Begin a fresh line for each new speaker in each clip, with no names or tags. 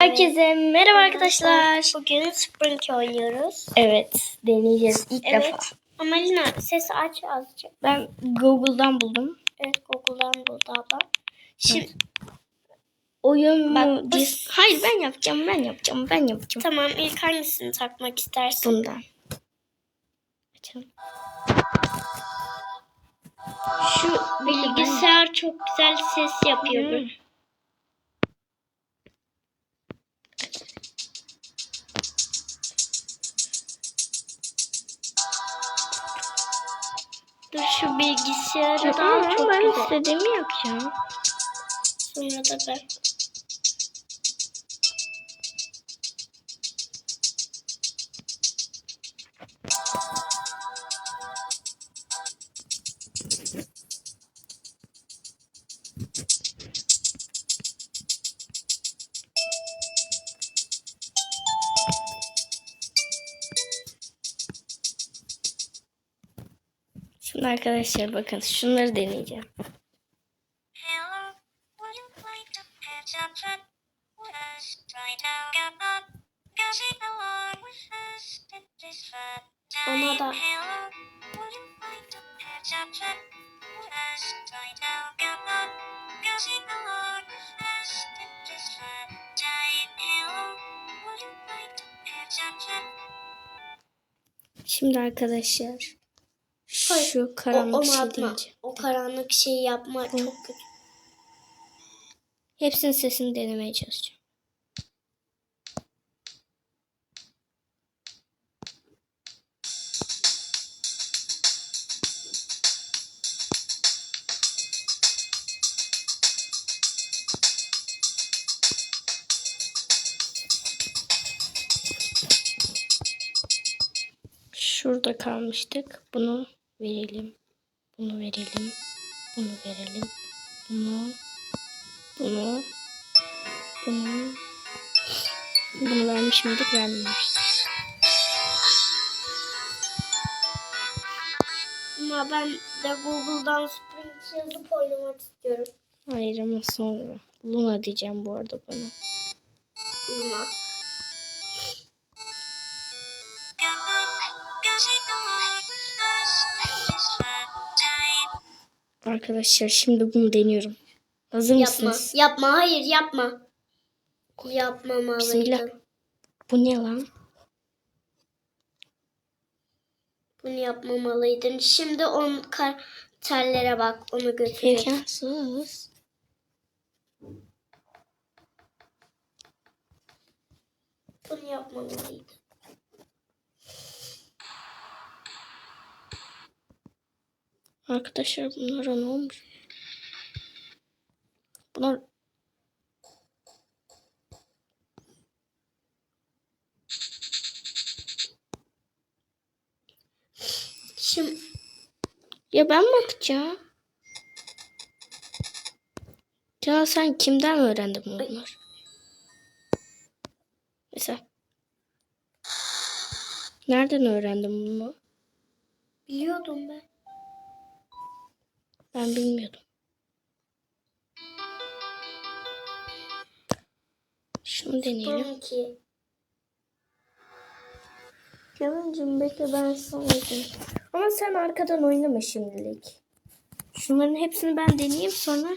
Herkese merhaba arkadaşlar.
Bugün Spring oynuyoruz.
Evet, deneyeceğiz ilk
Evet.
defa.
Ama Lina sesi aç azıcık.
Ben Google'dan buldum.
Evet Google'dan buldu abla. Şimdi
Oyun
Bak,
mu? Dis- Hayır ben yapacağım, ben yapacağım, ben yapacağım.
tamam ilk hangisini takmak istersin?
Bundan. Açalım. Şu
Bilgisayar çok güzel ses yapıyor.
Hmm.
Dur şu bilgisayarı da çok
ben
güzel.
istediğimi yapacağım.
Sonra da ben.
Şimdi arkadaşlar bakın şunları deneyeceğim.
Hello, would you like to catch up chat with us right now? Come on, go sing along with us in this fun
Ona da
Hello, would you like to catch up chat with us right now? Come on, go sing along with us in this fun time. Hello, would you like to catch up chat?
Şimdi arkadaşlar
Hayır,
şu
o,
karanlık
onu
şey
atma.
deneyeceğim.
O karanlık şeyi yapma çok kötü.
Hepsinin sesini denemeye çalışacağım. Şurada kalmıştık. Bunu verelim. Bunu verelim. Bunu verelim. Bunu bunu bunu bunu vermiş miydik vermemişiz.
Ama ben de Google'dan Spring yazıp oynamak istiyorum.
Hayır ama sonra. Luna diyeceğim bu arada bana.
Luna.
Arkadaşlar şimdi bunu deniyorum. Hazır
Yapma.
mısınız?
Yapma. Hayır yapma. Yapmamalıydın.
Bismillah. Bu ne lan?
Bunu yapmamalıydın. Şimdi on karakterlere bak. Onu götür.
İmkansız.
Bunu yapmamalıydın.
Arkadaşlar bunlara ne olmuş? Bunlar
Şimdi
ya ben mi atacağım? Ya sen kimden öğrendin bunları? Mesela nereden öğrendin bunu?
biliyordum ben.
Ben bilmiyordum. Şunu deneyelim.
Spring
Yalancım bekle ben sana oynayayım. Ama sen arkadan oynama şimdilik. Şunların hepsini ben deneyeyim sonra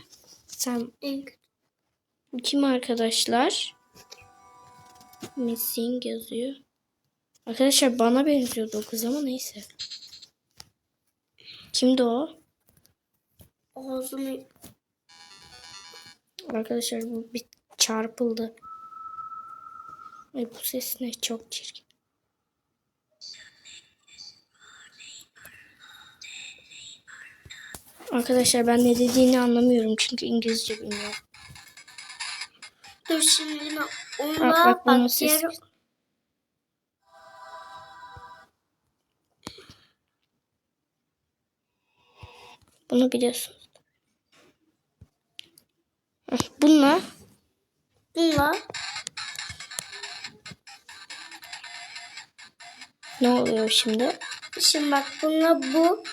sen kim arkadaşlar? Missing yazıyor. Arkadaşlar bana benziyordu o kız ama neyse. Kimdi o?
Ağzımı
Arkadaşlar bu bir çarpıldı. Ay bu ses ne çok çirkin. Arkadaşlar ben ne dediğini anlamıyorum çünkü İngilizce bilmiyorum.
Dur şimdi onunla
Bak, bak,
bak, diğer
Bunu biliyorsunuz. Ne oluyor şimdi?
şimdi bak bununla bu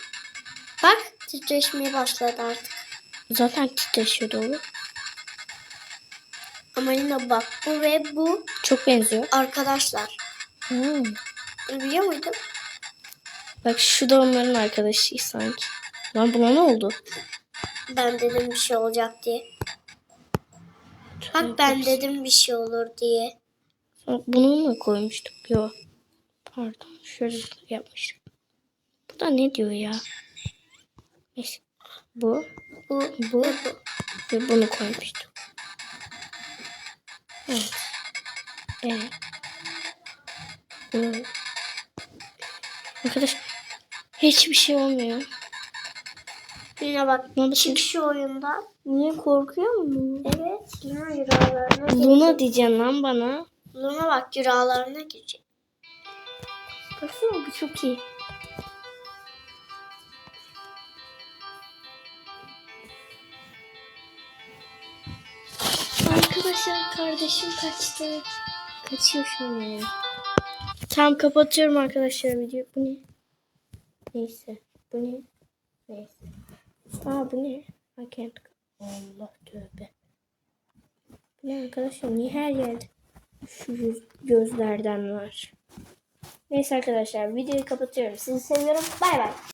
bak titreşmeye başladı artık.
Zaten titreşiyordu o.
Ama yine bak bu ve bu
Çok benziyor.
arkadaşlar.
Hmm.
Biliyor muydun?
Bak şu da onların arkadaşı sanki. Lan buna ne oldu?
Ben dedim bir şey olacak diye. Bak ben dedim bir şey olur diye.
Bunu mu koymuştuk? Yok. Pardon. Şöyle yapmıştık. Bu da ne diyor ya? Neyse. Bu.
Bu,
Bu. Ve bunu koymuştuk. Evet. Evet. Bunu. Arkadaş hiçbir şey olmuyor.
Yine bak
Ne
çık şu oyundan.
Niye korkuyor mu?
Evet. Luna rüyalarına
Luna diyeceksin lan bana.
Luna bak rüyalarına girecek.
Baksana bu çok iyi. Arkadaşlar kardeşim kaçtı. Kaçıyor şu ya. Tamam kapatıyorum arkadaşlar video. Bu ne? Neyse. Bu ne? Neyse. Aa bu ne? I can't. Allah tövbe. Bu ne arkadaşlar? Niye her yerde şu gözlerden var? Neyse arkadaşlar videoyu kapatıyorum. Sizi seviyorum. Bay bay.